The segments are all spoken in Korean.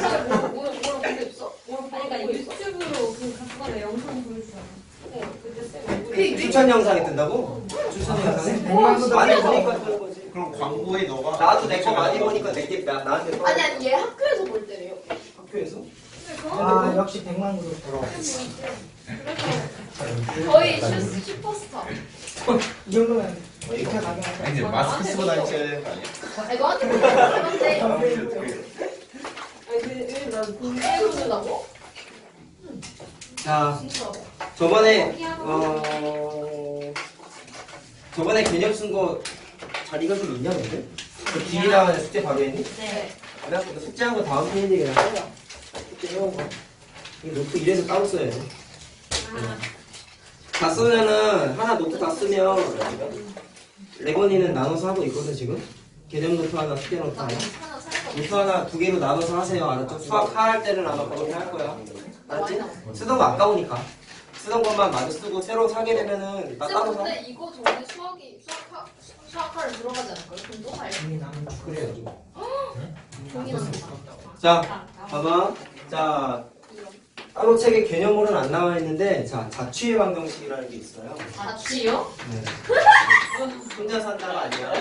그러니까 보냈어? 유튜브로 그 각각의 영상 보여주잖아. 어, 그때 쌤그 얼굴 추천 영상이 뜬다고? 추천 영상에? 백만보다 많이. 보니까 뜨는 거지. 그럼 광고에 너가 나도 내 거 많이 보니까 내게 나- 나한테 떠. 아니 아니 얘 학교에서 볼 때래요. 학교에서? 아 역시 백만 그룹 들어. 거의 슈, 슈퍼스타. 이 정도면 이렇게 하죠. 아니 이제 마스크 쓰고 다니셔야 되는 거 아니야? 아니 너한테 아니 근데 보낸다고? 자. 저번에 어 저번에 개념 쓴 거 잘 읽어줄 수 있냐 근데? 그 뒤에 나가는 숙제 바로 했니? 네. 너 숙제한 거 다음 페이지에 그냥. 숙제 해온 거. 이 노트 이래서 따로 써야 돼. 다 쓰면은 하나 노트 다 쓰면 레건이는 나눠서 하고 있거든 지금. 개념 노트 하나, 숙제 노트 나 하나. 노트 하나 두 개로 나눠서 하세요. 알았죠? 수학 할 때는 아마 그렇게 할 거야. 알았지? 쓰던 거 아까우니까. 쓰던 것만 마저 쓰고 새로 사게 되면은 나 따로 쌤 사. 근데 이거 저번에 수학이 수학하 수학하를 들어가지 않을까요? 종이 나는 자, 봐봐. 자, 따로 책에 개념으로는 안 나와 있는데, 자, 자취의 방정식이라는 게 있어요. 자취요? 네. 혼자 산다가 아니야.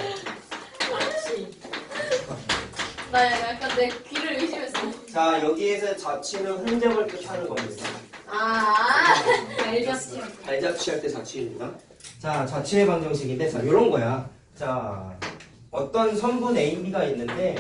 자취. 나 약간 내 귀를 의심했어. 자, 여기에서 자취는 흔적을 뜻하는 겁니다. 아. 알겠어. 발자취 할 때 자취입니다. 자, 자취의 방정식인데, 자, 요런 거야. 자, 어떤 선분 A, B가 있는데,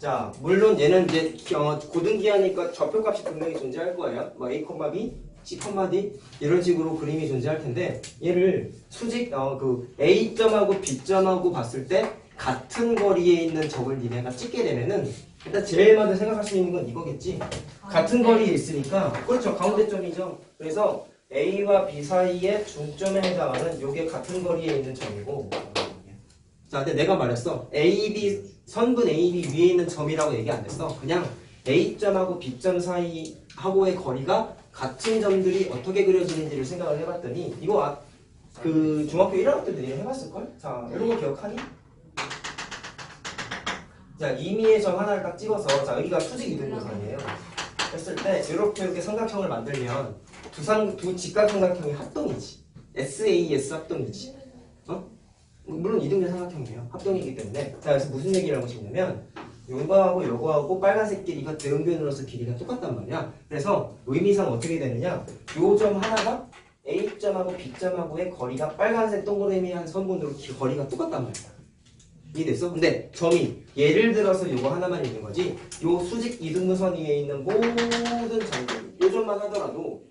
자, 물론 얘는 이제 어, 고등기하니까 좌표값이 분명히 존재할 거예요. 뭐 A, B, C, D 이런 식으로 그림이 존재할 텐데 얘를 수직 어, 그 A점하고 B점하고 봤을 때 같은 거리에 있는 적을 니네가 찍게 되면은 일단 제일 먼저 생각할 수 있는 건 이거겠지. 같은 거리에 있으니까 그렇죠 가운데 점이죠. 그래서 A와 B 사이의 중점에 해당하는 요게 같은 거리에 있는 점이고. 자, 근데 내가 말했어. A, B 선분 A, B 위에 있는 점이라고 얘기 안 했어. 그냥 A점하고 B점 사이하고의 거리가 같은 점들이 어떻게 그려지는지를 생각을 해봤더니 이거 아, 그 중학교 1학년 때들이 해봤을걸? 자, 이런 거 기억하니? 자, 임의의 점 하나를 딱 찍어서 자, 여기가 수직 이등분선이에요. 했을 때 이렇게 이렇게 삼각형을 만들면 두, 상, 두 직각 삼각형이 합동이지. SAS 합동이지. 어? 물론 이등변 삼각형이에요. 합동이기 때문에. 자, 그래서 무슨 얘기를 하고 싶냐면 요거하고 요거하고 빨간색 길이가 대응변으로서 길이가 똑같단 말이야. 그래서 의미상 어떻게 되느냐? 요 점 하나가 A점하고 B점하고의 거리가 빨간색 동그라미 한 선분으로 기- 거리가 똑같단 말이야. 이해됐어? 근데 점이 예를 들어서 요거 하나만 있는 거지 요 수직 이등분선 위에 있는 모든 점들 요 점만 하더라도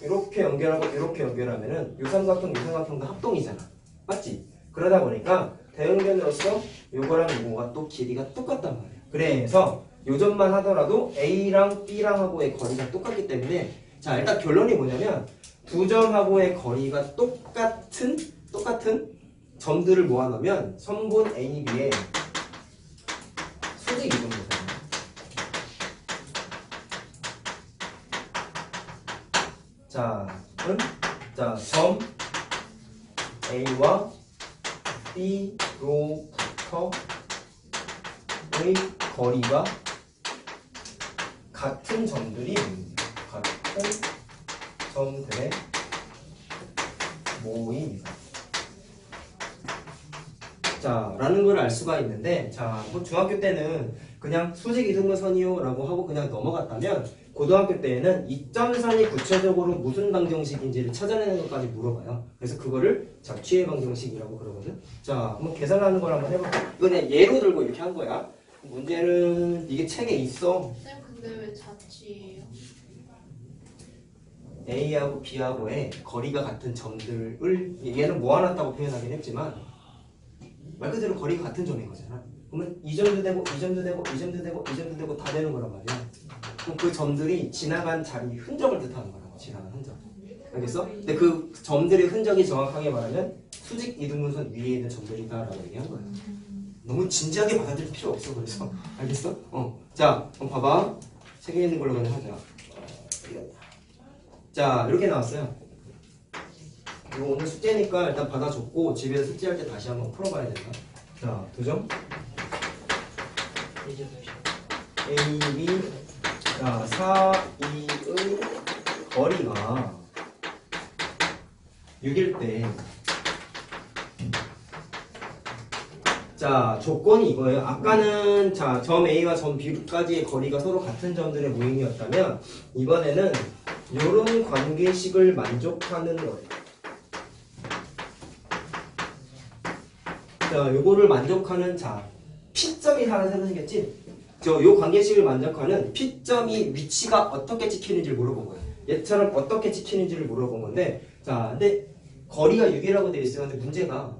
이렇게 연결하고 이렇게 연결하면은 요 삼각형 요 삼각형도 합동이잖아 맞지? 그러다 보니까 대응변으로서 요거랑 요거가 또 길이가 똑같단 말이야 그래서 요 점만 하더라도 A랑 B랑 하고의 거리가 똑같기 때문에 자 일단 결론이 뭐냐면 두 점하고의 거리가 똑같은 똑같은 점들을 모아놓으면 선분 A, B의 수직 이등분선 자, 은? 자, 점 A와 B로부터의 거리가 같은 점들이 같은 점들의 모임이다. 자, 라는 걸 알 수가 있는데, 자, 뭐 중학교 때는 그냥 수직 이등분선이요 라고 하고 그냥 넘어갔다면, 고등학교 때에는 이점선이 구체적으로 무슨 방정식인지를 찾아내는 것까지 물어봐요. 그래서 그거를 자취의 방정식이라고 그러거든. 자, 한번 계산하는 걸 한번 해볼게요. 이거 그냥 예로 들고 이렇게 한 거야. 문제는 이게 책에 있어. 쌤 근데 왜 자취예요? A하고 B하고의 거리가 같은 점들을 얘는 모아놨다고 표현하긴 했지만 말 그대로 거리가 같은 점인 거잖아. 그러면 이 점도 되고 이 점도 되고 이 점도 되고 이 점도 되고 다 되는 거란 말이야. 그럼 그 점들이 지나간 자리 흔적을 뜻하는 거라고 지나간 흔적. 알겠어? 근데 그 점들의 흔적이 정확하게 말하면 수직 이등분선 위에 있는 점들이다라고 얘기한 거야. 너무 진지하게 받아들일 필요 없어 그래서 알겠어? 어. 자, 그럼 봐봐. 책에 있는 걸로 그냥 하자. 자, 이렇게 나왔어요. 이거 오늘 숙제니까 일단 받아줬고 집에서 숙제할 때 다시 한번 풀어봐야 된다. 자, 시? A, B 자, 사이의 거리가 6일 때 자, 조건이 이거예요. 아까는 자, 점 A와 점 B까지의 거리가 서로 같은 점들의 모임이었다면 이번에는 이런 관계식을 만족하는 거예요. 자, 요거를 만족하는 자, P점이 하나 생기겠지? 저요 관계식을 만족하는 P점이 위치가 어떻게 찍히는지 물어본 거예요. 얘처럼 어떻게 찍히는지를 물어본 건데, 자, 근데 거리가 6이라고 되어 있었는데 문제가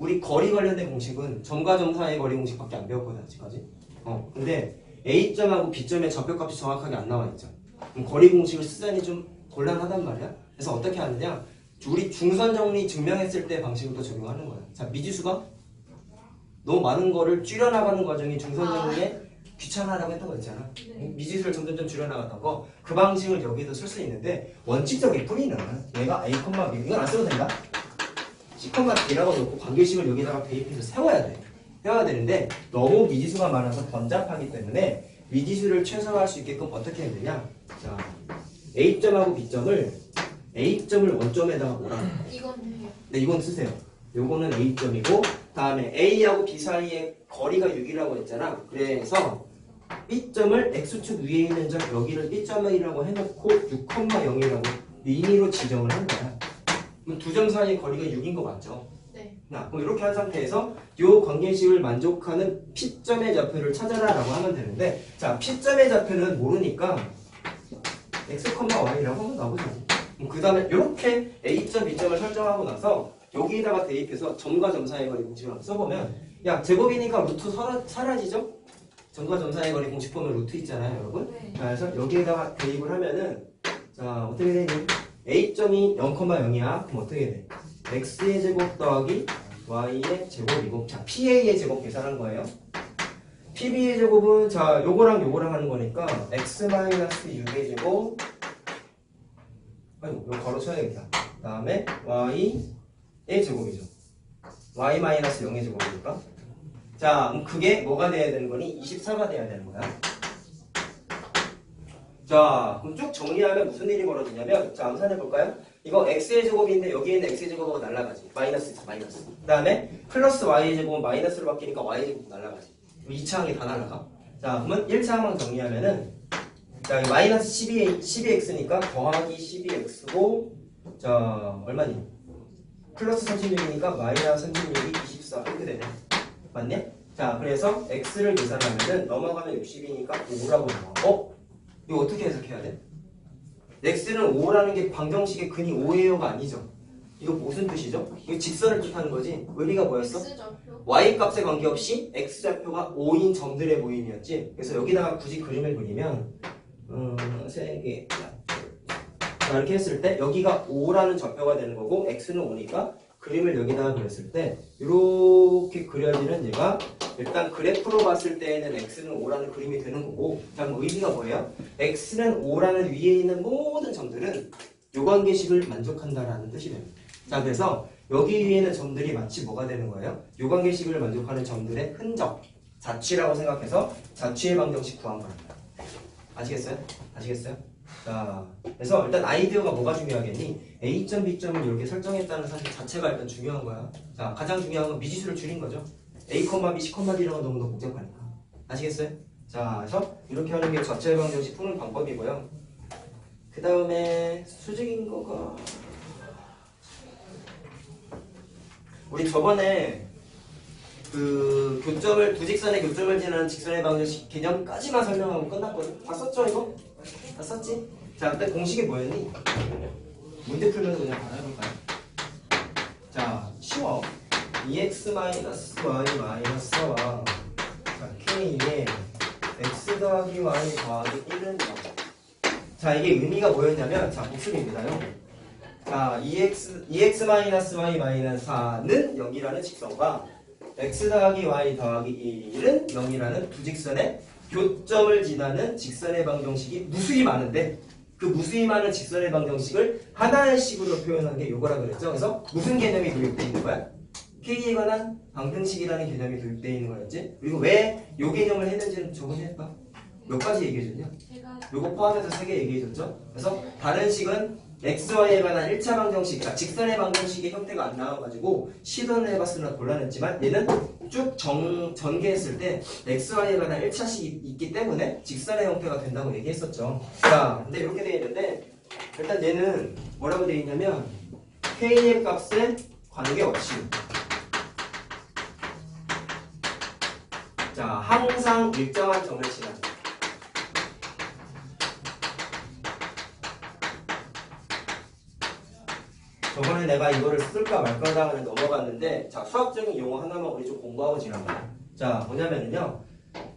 우리 거리 관련된 공식은 점과 점 사이의 거리 공식밖에 안 배웠거든 아직까지. 어, 근데 A점하고 B점의 좌표값이 정확하게 안 나와 있죠. 그럼 거리 공식을 쓰자니 좀 곤란하단 말이야. 그래서 어떻게 하느냐? 우리 중선 정리 증명했을 때 방식을 또 적용하는 거야. 자, 미지수가 너무 많은 거를 줄여나가는 과정이 중선 정리에 귀찮아라고 했던 거 있잖아. 미지수를 점점점 줄여나갔던 거. 그 방식을 여기도 쓸수 있는데 원칙적인 뿌리는 얘가 A, B 이건 안 써도 된다. C, D라고 놓고 관계식을 여기다가 대입해서 세워야 돼. 세워야 되는데 너무 미지수가 많아서 번잡하기 때문에 미지수를 최소화할 수 있게끔 어떻게 해야 되냐? 자, A점하고 B점을 A점을 원점에다가 몰아. 이건. 네, 이건 쓰세요. 요거는 A점이고 다음에 A하고 B 사이의 거리가 6이라고 했잖아. 그래서 B점을 X축 위에 있는 점 여기를 B점이라고 해놓고 6,0이라고 미니로 지정을 한 거야. 그럼 두 점 사이의 거리가 6인 거 맞죠? 네. 나 그럼 이렇게 한 상태에서 요 관계식을 만족하는 P점의 좌표를 찾아라 라고 하면 되는데 자 P점의 좌표는 모르니까 x, y라고 한번 나보자. 그 다음에 이렇게 A점, B점을 설정하고 나서 여기다가 대입해서 점과 점 사이의 거리 공식을 한번 써보면 야 제곱이니까 루트 사라, 사라지죠? 점과 점 사이의 거리 공식 보면 루트 있잖아요 여러분 네. 자, 그래서 여기에다가 대입을 하면은 자 어떻게 되니? A점이 0,0이야. 그럼 어떻게 돼? x의 제곱 더하기 y의 제곱이고 자 PA의 제곱 계산한 거예요. PB의 제곱은 자 요거랑 요거랑 하는 거니까 x-6의 제곱. 아이고 이거 걸어 쳐야겠다. 그 다음에 y의 제곱이죠. y-0의 제곱이니까. 자 그럼 그게 뭐가 돼야 되는 거니? 24가 돼야 되는 거야 자 그럼 쭉 정리하면 무슨 일이 벌어지냐면 자 암산해 볼까요? 이거 x의 제곱인데 여기에는 x의 제곱하고 날라가지 마이너스 있어 마이너스 그 다음에 플러스 y의 제곱은 마이너스로 바뀌니까 y의 제곱 날라가지 2차 항이 다 날라가 자 그러면 1차 항만 정리하면은 자 마이너스 12, 12x니까 더하기 12x고 자 얼마니? 플러스 36이니까 마이너스 36이 24 이렇게 되네 맞네? 자 그래서 x를 계산하면은 넘어가면 60이니까 5라고 나와 어? 이거 어떻게 해석해야 돼? x는 5라는 게 방정식의 근이 5예요가 아니죠 이거 무슨 뜻이죠? 이거 직선을 뜻하는 거지 의미가 뭐였어? X 좌표. y 값에 관계없이 x 좌표가 5인 점들의 모임이었지. 그래서 여기다가 굳이 그림을 그리면 음, 세 개. 자, 이렇게 했을 때 여기가 5라는 좌표가 되는 거고 x는 5니까 그림을 여기다가 그렸을 때 이렇게 그려지는 얘가 일단 그래프로 봤을 때에는 x는 5라는 그림이 되는 거고 자 그럼 의미가 뭐예요? x는 5라는 위에 있는 모든 점들은 요 관계식을 만족한다라는 뜻이 됩니다. 자 그래서 여기 위에 있는 점들이 마치 뭐가 되는 거예요? 요 관계식을 만족하는 점들의 흔적, 자취라고 생각해서 자취의 방정식 구한 겁니다. 아시겠어요? 아시겠어요? 자, 그래서 일단 아이디어가 뭐가 중요하겠니? A점, B점을 이렇게 설정했다는 사실 자체가 일단 중요한 거야. 자, 가장 중요한 건 미지수를 줄인 거죠. A, B, C, D랑은 너무 너무 복잡하니까. 아시겠어요? 자, 그래서 이렇게 하는 게 자체 방정식 푸는 방법이고요. 그 다음에 수직인 거가 우리 저번에 그 교점을 두 직선의 교점을 지나는 직선의 방정식 개념까지만 설명하고 끝났거든. 다 썼죠 이거? 다 썼지? 자, 그때 공식이 뭐였니? 문제 풀면서 그냥 알아볼까요? 자, 쉬워. 2x 마이너스 y 마이너스 4와 자, k의 x 더하기 y 더하기 1은 0. 자, 이게 의미가 뭐였냐면 자, 복습입니다요. 자, 2x 2x 마이너스 y 마이너스 4는 0이라는 직선과 x 더하기 y 더하기 1은 0이라는 두 직선의 교점을 지나는 직선의 방정식이 무수히 많은데 그 무수히 많은 직선의 방정식을 하나의 식으로 표현한 게 요거라 그랬죠. 그래서 무슨 개념이 도입되어 있는 거야? k에 관한 방등식이라는 개념이 도입되어 있는 거였지? 그리고 왜 요 개념을 했는지는 저번에 했다. 몇 가지 얘기해줬냐? 요거 포함해서 세 개 얘기해줬죠? 그래서 다른 식은 XY에 관한 1차 방정식, 그러니까 직선의 방정식의 형태가 안 나와가지고 시도를 해봤으나 곤란했지만 얘는 쭉 정, 전개했을 때 XY에 관한 1차식이 있기 때문에 직선의 형태가 된다고 얘기했었죠. 자, 근데 이렇게 되어 있는데 일단 얘는 뭐라고 되어 있냐면 K의 값에 관계 없이 자, 항상 일정한 점을 지나는 저번에 내가 이거를 쓸까 말까 하다가 넘어갔는데 자 수학적인 용어 하나만 우리 좀 공부하고 지나가요 자 뭐냐면은요.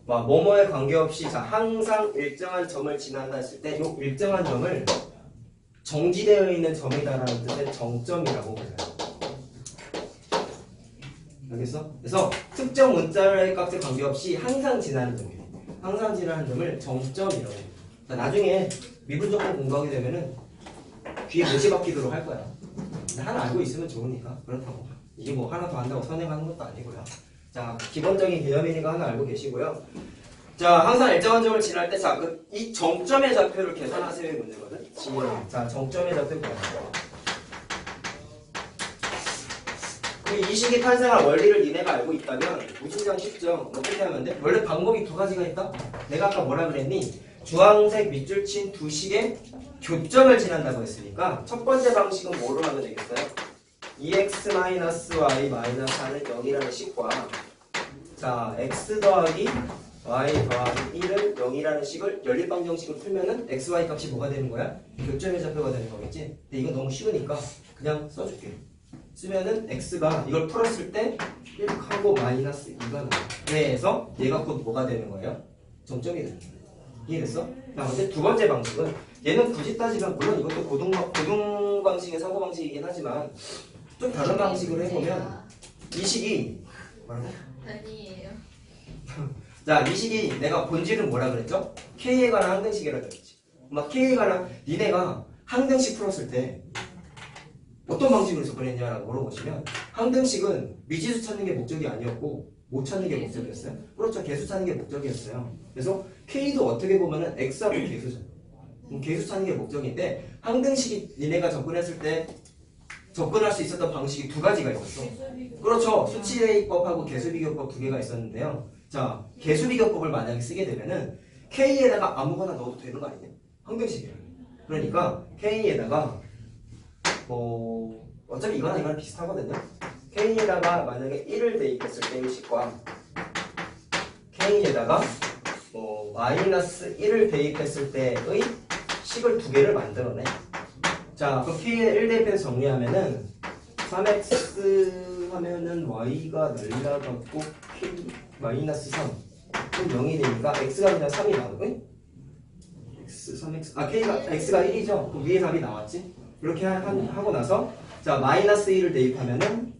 막 뭐뭐에 관계없이 자 항상 일정한 점을 지난다 했을 때이 일정한 점을 정지되어 있는 점이다라는 뜻의 정점이라고 불러요. 알겠어? 그래서 특정 문자의 값에 관계없이 항상 지나는 점이에요. 항상 지나는 점을 정점이라고 해요. 자, 나중에 미분적분 공부하게 되면은 귀에 못이 박히도록 할 거야 하나 알고 있으면 좋으니까 그렇다고. 이게 뭐 하나 더 한다고 선행하는 것도 아니고요. 자 기본적인 개념이니까 하나 알고 계시고요. 자 항상 일정한 점을 지날 때 자 이 정점의 좌표를 계산하세요의 문제거든. 지금 자 정점의 좌표 계산 그이 식이 탄생한 원리를 니네가 알고 있다면 무진장 쉽죠 어떻게 하면 돼? 원래 방법이 두 가지가 있다? 내가 아까 뭐라 그랬니 주황색 밑줄 친 두 식의 교점을 지난다고 했으니까 첫 번째 방식은 뭐로 하면 되겠어요? 2x-y 마이너스 하는 0이라는 식과 자 x 더하기 y 더하기 1은 0이라는 식을 연립방정식을 풀면은 xy 값이 뭐가 되는 거야? 교점의 좌표가 되는 거겠지? 근데 이건 너무 쉬우니까 그냥 써줄게 쓰면은 x가 이걸 풀었을 때 1하고 마이너스 2가 나와 그래서 얘가 곧 뭐가 되는 거예요? 점점이 되는 거예요 이해됐어? 자, 근데 두 번째 방식은 얘는 굳이 따지면 물론 이것도 고등 고등 방식의 사고 방식이긴 하지만 좀 다른 방식으로 해보면 이 식이 뭐라고? 아니에요. 자, 이 식이 내가 본질은 뭐라 그랬죠? K에 관한 항등식이라 그랬지. 막 K에 관한 니네가 항등식 풀었을 때 어떤 방식으로 접근했냐라고 물어보시면 항등식은 미지수 찾는 게 목적이 아니었고 못 찾는 게 목적이었어요. 그렇죠. 개수 찾는 게 목적이었어요. 그래서 K도 어떻게 보면은 X하고. 그럼 개수 찾는 게 목적인데 항등식이 니네가 접근했을 때 접근할 수 있었던 방식이 두 가지가 있었어. 그렇죠. 수치대입법하고 개수비교법 두 개가 있었는데요. 자, 개수비교법을 만약에 쓰게 되면은 K에다가 아무거나 넣어도 되는 거 아니냐? 항등식이에요. 그러니까 K에다가 뭐 어차피 이거나 이거랑 비슷하거든요. K에다가 만약에 1을 대입했을 때의 식과 K에다가 뭐 마이너스 1을 대입했을 때의 식을 두 개를 만들어내. 자, 그럼 K에 1 대입해서 정리하면은 3x 하면은 y가 날라갔고 k 마이너스 3 그럼 0이 되니까 x가 아니라 3이 나오고 x 3x 아 k가 x가 1이죠? 그럼 위에 답이 나왔지? 이렇게 하, 한- 하고 나서 자 마이너스 1을 대입하면은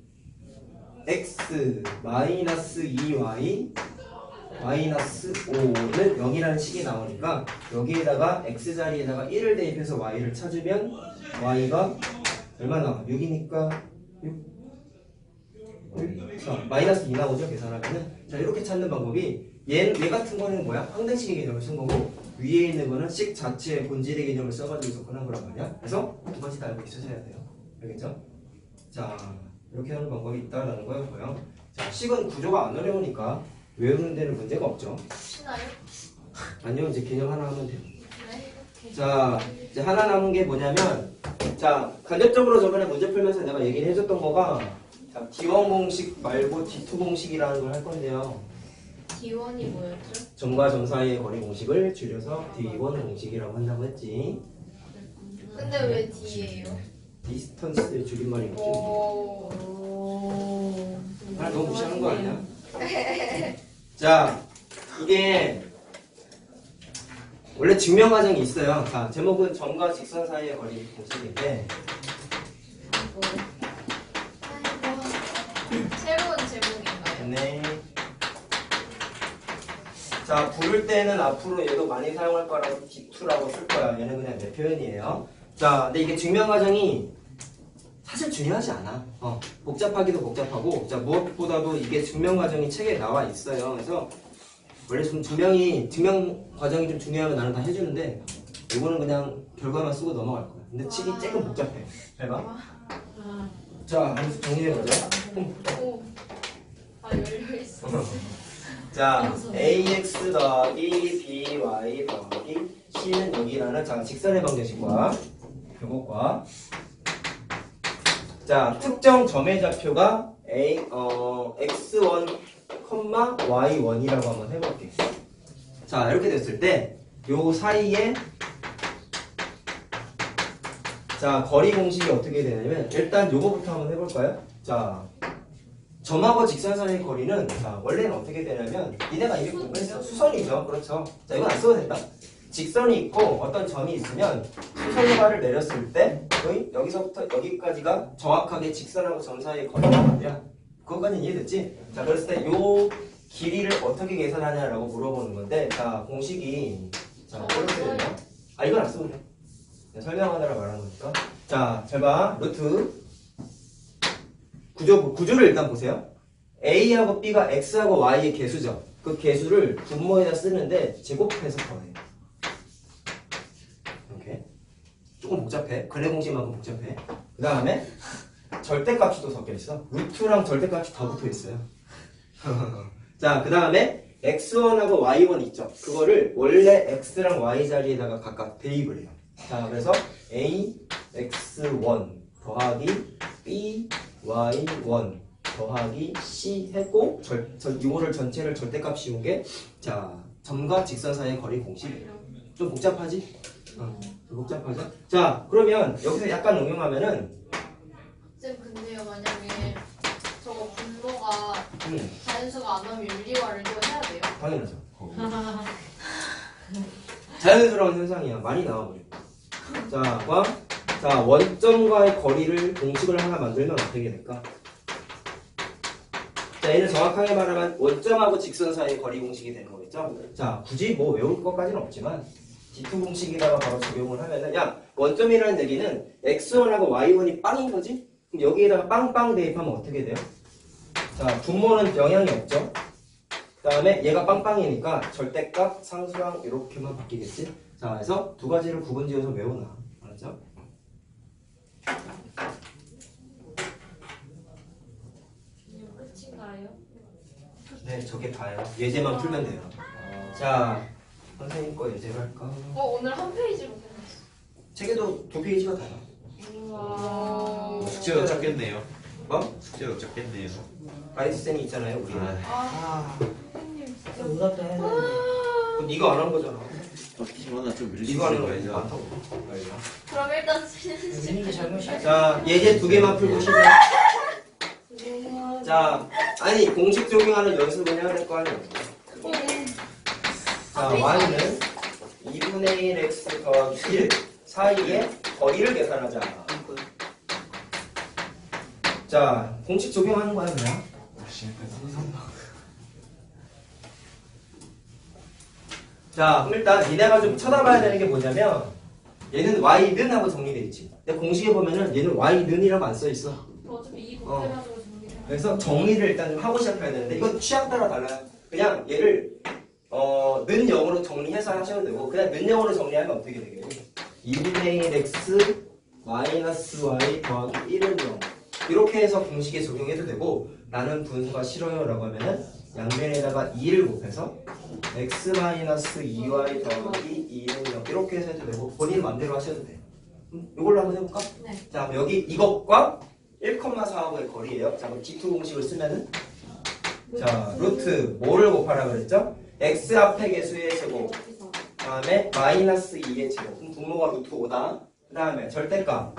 x 마이너스 2y 마이너스 5는 0이라는 식이 나오니까 여기에다가 x 자리에다가 1을 대입해서 y를 찾으면 y가 얼마나 6이니까 6 자, 마이너스 2 나오죠 계산하면은? 자 이렇게 찾는 방법이 얘, 얘 같은 거는 뭐야? 항등식의 개념을 쓴 거고 위에 있는 거는 식 자체의 본질의 개념을 써가지고 접근한 거란 말이야. 그래서 두 가지 다 알고 있으셔야 돼요. 알겠죠? 자 이렇게 하는 방법이 있다라는 거였고요 자 식은 구조가 안 어려우니까 외우는 데는 문제가 없죠 쉬나요? 아니요 이제 개념 하나 하면 돼요 네. 자, 이제 하나 남은 게 뭐냐면, 자, 간접적으로 저번에 문제 풀면서 내가 얘기를 해줬던 거가, 자, D1 공식 말고 D2 공식이라는 걸 할 건데요. D1이 뭐였죠? 점과 점 사이의 거리 공식을 줄여서 D1 공식이라고 한다고 했지. 근데 왜 D예요? 디스턴스의 줄임말이겠지. 오. 아, 너무 무시하는 거 아니야? 자, 이게, 원래 증명 과정이 있어요. 자, 제목은 점과 직선 사이의 거리 공식인데. 새로운 제목인가요? 네. 자, 부를 때는 앞으로 얘도 많이 사용할 거라서 D2라고 쓸 거야. 얘는 그냥 내 표현이에요. 자, 근데 이게 증명 과정이 사실 중요하지 않아. 어, 복잡하기도 복잡하고, 자, 무엇보다도 이게 증명 과정이 책에 나와 있어요. 그래서, 원래 좀 증명이, 증명 과정이 좀 중요하면 나는 다 해주는데, 이거는 그냥 결과만 쓰고 넘어갈 거야. 근데 치기 조금 복잡해. 해봐. 자, 한번 정리해보자. 오. 아 열려있어. 자, ax 더하기 by 더하기 c는 여기라는 자 직선의 방정식과 요것과 자 특정 점의 좌표가 a 어 x1, y1이라고 한번 해볼게. 자 이렇게 됐을 때 요 사이에 자 거리 공식이 어떻게 되냐면 일단 요거부터 한번 해볼까요? 자 점하고 직선 사이의 거리는 자 원래는 어떻게 되냐면 이네가 이게 공부했어 수선이죠 그렇죠 자 이건 안 써도 된다 직선이 있고 어떤 점이 있으면 수선화를 내렸을 때 거의 여기서부터 여기까지가 정확하게 직선하고 점 사이의 거리란 말이야 그것까지 이해됐지? 자 그랬을 때 요 길이를 어떻게 계산하냐라고 물어보는 건데 자 공식이 자 되냐 아 이건 안 써도 돼 설명하느라 말하는 거니까 자 잘 봐 루트 구조, 구조를 일단 보세요. A하고 B가 X하고 Y의 개수죠. 그 개수를 분모에다 쓰는데 제곱해서 더해요. 이렇게. 조금 복잡해. 근해 공식만큼 복잡해. 그 다음에 절대값이 또 섞여 있어. 루트랑 절대값이 다 붙어 있어요. 자, 그 다음에 X1하고 Y1 있죠. 그거를 원래 X랑 Y 자리에다가 각각 대입을 해요. 자, 그래서 A, X1 더하기 B, y1 더하기 c 했고 절, 절, 이거를 전체를 절대값 씌운 게 자 점과 직선 사이의 거리 공식이에요. 좀 복잡하지? 어, 좀 복잡하죠? 자 그러면 여기서 약간 응용하면은 쌤 근데요 만약에 저거 분모가 음, 자연수가 안 나오면 윤리화를 또 해야 돼요? 당연하죠. 자연스러운 현상이야. 많이 나와버려. 자, 과, 자 원점과의 거리를 공식을 하나 만들면 어떻게 될까? 자, 얘는 정확하게 말하면 원점하고 직선 사이의 거리 공식이 되는 거겠죠? 자, 굳이 뭐 외울 것까지는 없지만 D2 공식에다가 바로 적용을 하면은 야, 원점이라는 얘기는 X1하고 Y1이 빵인 거지? 그럼 여기에다가 빵빵 대입하면 어떻게 돼요? 자, 분모는 영향이 없죠? 그 다음에 얘가 빵빵이니까 절대값, 상수랑 이렇게만 바뀌겠지? 자, 그래서 두 가지를 구분 지어서 외우나. 알았죠? 끝인가요? 네, 저게 다예요. 예제만 풀면 돼요. 자, 선생님 거 예제를 할까? 어 오늘 한 페이지로 끝났어. 책에도 두 페이지가 다야. 우와. 숙제가 적겠네요. 뭐? 숙제가 적겠네요. 가이드쌤이 있잖아요, 우리. 아, 아 아, 선생님 진짜. 네가 안 한 거잖아. 기만아 좀 밀리지 네가 하는 거 말자. 많다고. 알죠? 그럼 일단 선생님 민기 잘못이야. 자, 예제 두 개만 풀고 시작. 자, 아니 공식 적용하는 연습은 해야 될 거 아니야. 자, y는 2분의 1 x 더하기 1 사이의 거리를 계산하자. 자, 공식 적용하는 거야 그냥. 자, 그럼 일단 니네가 좀 쳐다봐야 되는 게 뭐냐면 얘는 y는 하고 정리돼 있지. 근데 공식에 보면은 얘는 y는이라고 안 써 있어. 어차피 이 어. 그래서 정리를 일단 좀 하고 시작해야 되는데 이건 취향 따라 달라요. 그냥 얘를 어, 는 0으로 정리해서 하셔도 되고 그냥 는 0으로 정리하면 어떻게 되겠니? 2분의 1 x 마이너스 y 더하기 1은 0 이렇게 해서 공식에 적용해도 되고 나는 분수가 싫어요 라고 하면은 양변에다가 2를 곱해서 x 마이너스 2y 더하기 2는 0 이렇게 해서 해도 되고 본인 맘대로 하셔도 돼요. 음, 이걸로 한번 해볼까? 네. 자 그럼 여기 이것과 1,4하고의 거리예요. 자 그럼 D2 공식을 쓰면은 자 루트 뭐를 곱하라 그랬죠? X 앞에 개수의 제곱 다음에 마이너스 2의 제곱 그럼 분모가 루트 5다 그 다음에 절대값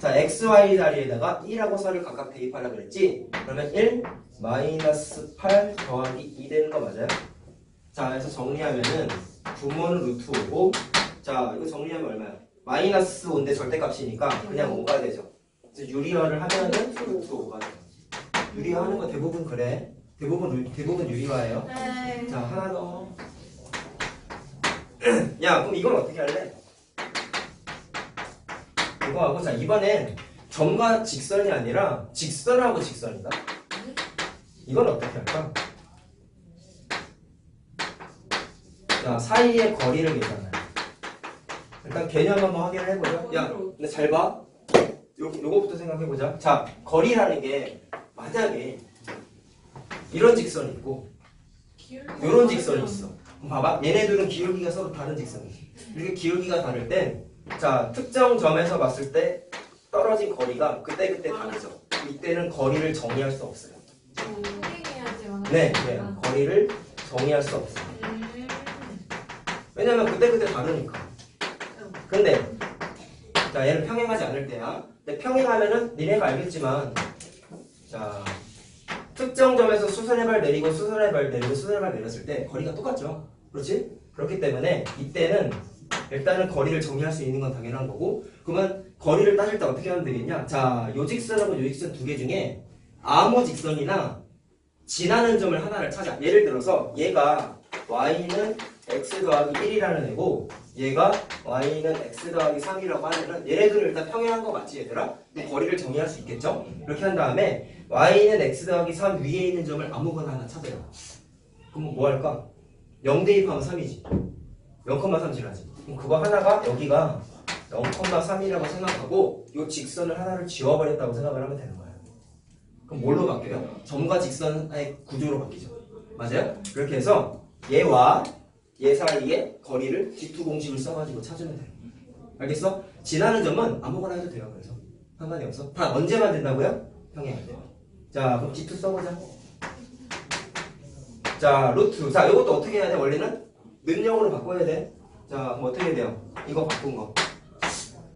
자 xy 자리에다가 1하고 4를 각각 대입하라 그랬지? 그러면 1 마이너스 8 더하기 2 되는 거 맞아요? 자 그래서 정리하면은 분모는 루트 5고 자 이거 정리하면 얼마야? 마이너스 5인데 절대값이니까 그냥 5가 되죠 그래서 유리화를 하면은 루트 5가 돼요 유리화하는 거 대부분 그래 대부분 루- 대부분 유리화예요 네. 자 하나 더. 야 그럼 이건 어떻게 할래? 이거 하고 자 이번엔 점과 직선이 아니라 직선하고 직선이다. 이건 어떻게 할까? 자, 사이의 거리를 계산해. 일단 개념 한번 확인을 해보자. 야, 근데 잘 봐. 요, 요거부터 생각해보자. 자, 거리라는 게 만약에 이런 직선이 있고 이런 직선이 있어. 봐봐. 얘네들은 기울기가 서로 다른 직선이지. 이렇게 기울기가 다를 땐, 자, 특정 점에서 봤을 때 떨어진 거리가 그때그때 다르죠. 이때는 거리를 정의할 수 없어요. 해야지만. 네, 네. 거리를 정의할 수 없어요. 음. 왜냐면 그때그때 다르니까. 근데, 자, 얘는 평행하지 않을 때야. 근데 평행하면은 니네가 알겠지만, 자, 특정 점에서 수선의 발 내리고 수선의 발 내리고 수선의 발 내렸을 때 거리가 똑같죠. 그렇지? 그렇기 때문에 이때는 일단은 거리를 정의할 수 있는 건 당연한 거고, 그러면 거리를 따질 때 어떻게 하면 되겠냐? 자, 요 직선하고 요 직선 두 개 중에 아무 직선이나 지나는 점을 하나를 찾아. 예를 들어서 얘가 y는 x 더하기 1이라는 애고 얘가 y는 x 더하기 3이라고 하면은 얘네들은 일단 평행한 거 맞지 얘들아? 그럼 거리를 정의할 수 있겠죠? 이렇게 한 다음에 y는 x 더하기 3 위에 있는 점을 아무거나 하나 찾아요. 그럼 뭐 할까? 0 대입하면 3이지. 0,3 지나지. 그럼 그거 하나가 여기가 0,3이라고 생각하고 이 직선을 하나를 지워버렸다고 생각을 하면 되는 거예요. 그럼 뭘로 바뀌어요? 점과 직선의 구조로 바뀌죠. 맞아요? 그렇게 해서 얘와 얘 사이의 거리를 D2 공식을 써가지고 찾으면 돼요. 알겠어? 지나는 점은 아무거나 해도 돼요. 그래서 상관이 없어. 단 언제만 된다고요? 평행할 때. 자, 그럼 D2 써보자. 자, 루트. 자, 이것도 어떻게 해야 돼? 원래는 능력으로 바꿔야 돼. 자, 그럼 어떻게 돼요? 이거 바꾼 거.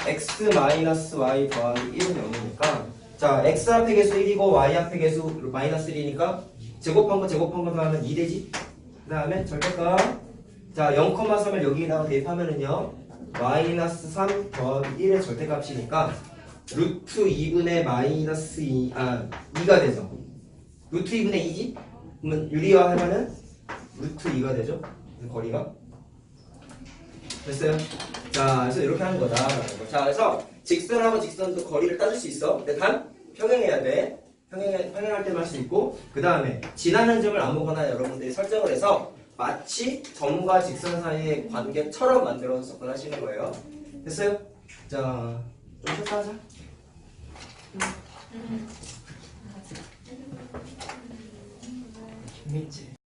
x 마이너스 y 더하기 1은 0이니까 자, x 앞에 개수 1이고 y 앞에 개수 마이너스 1이니까 제곱한 거 제곱한 거 더하면 2 되지? 그 다음에 절대값 자, 0,3을 여기다가 대입하면은요 마이너스 3 더하기 1의 절대값이니까 루트 2분의 마이너스 2, 아, 2가 되죠 루트 2분의 2지? 그러면 유리화 하면은 루트 2가 되죠 거리가 됐어요? 자, 그래서 이렇게 하는 거다라는 거. 자, 그래서 직선하고 직선도 거리를 따질 수 있어. 근데 단 평행해야 돼. 평행 평행할 때만 할 수 있고, 그 다음에 지나는 점을 아무거나 여러분들이 설정을 해서 마치 점과 직선 사이의 관계처럼 만들어서 접근하시는 거예요. 됐어요? 자, 좀 쉬었다 하자. 재밌지?